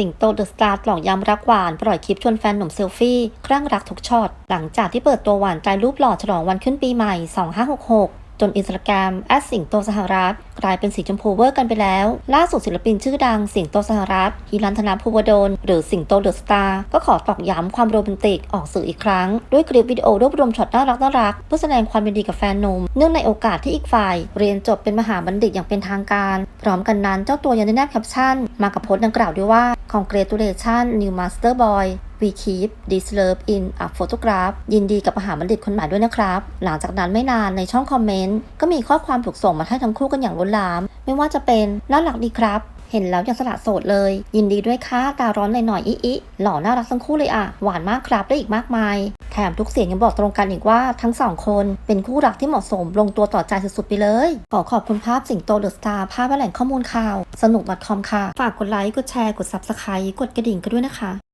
สิงโตเดอะสตาร์หลอกย้ำรักหวานปล่อยคลิปชวนแฟนหนุ่มเซลฟี่ครั่งรักทุกช็อต หลังจากที่เปิดตัวหวานใจรูปหล่อฉลองวันขึ้นปีใหม่ 2566 จนอินสตาแกรมแอดสิงโตสหรัฐกลายเป็นสีชมพูเวอร์กันไปแล้ว ล่าสุดศิลปินชื่อดังสิงโตสหรัฐฮิรันธนาภูวดล หรือสิงโตเดอะสตาร์ก็ขอตอกย้ำความโรแมนติกออกสื่ออีกครั้ง ด้วยคลิปวิดีโอรวบรวมช็อตน่ารักน่ารักเพื่อแสดงความยินดีกับแฟนหนุ่มเนื่องในโอกาสที่อีกฝ่าย เรียนจบเป็นมหาบัณฑิตอย่างเป็นทางการ พร้อมกันนั้นเจ้าตัวยังได้แนบแคปชั่น มากับโพสต์ดังกล่าวด้วยว่า congratulation new master boy we keep this love in a photograph ยินดีกับมหาบัณฑิตคนใหม่ด้วยนะครับ หลังจากนั้นไม่นานในช่องคอมเมนต์ ก็มีข้อความถูกส่งมาให้ทั้งคู่กันอย่างล้นหลาม ไม่ว่าจะเป็นน่ารักดีครับ เห็นแล้วยังสละโสดเลย ยินดีด้วยค่ะตาร้อนหน่อยๆอิอิหล่อน่ารักทั้งคู่เลยอะหวานมากครับได้อีกมากมาย แถมทุกเสียงยังบอกตรงกันอีกว่าทั้งสองคนเป็นคู่รักที่เหมาะสมลงตัวต่อใจสุดๆไปเลย ขอขอบคุณภาพสิงโตเดอะสตาร์ภาพและแหล่งข้อมูลข่าว สนุก .com ค่ะ ฝากกดไลค์กดแชร์กดซับสไครต์กดกระดิ่งกันด้วยนะคะ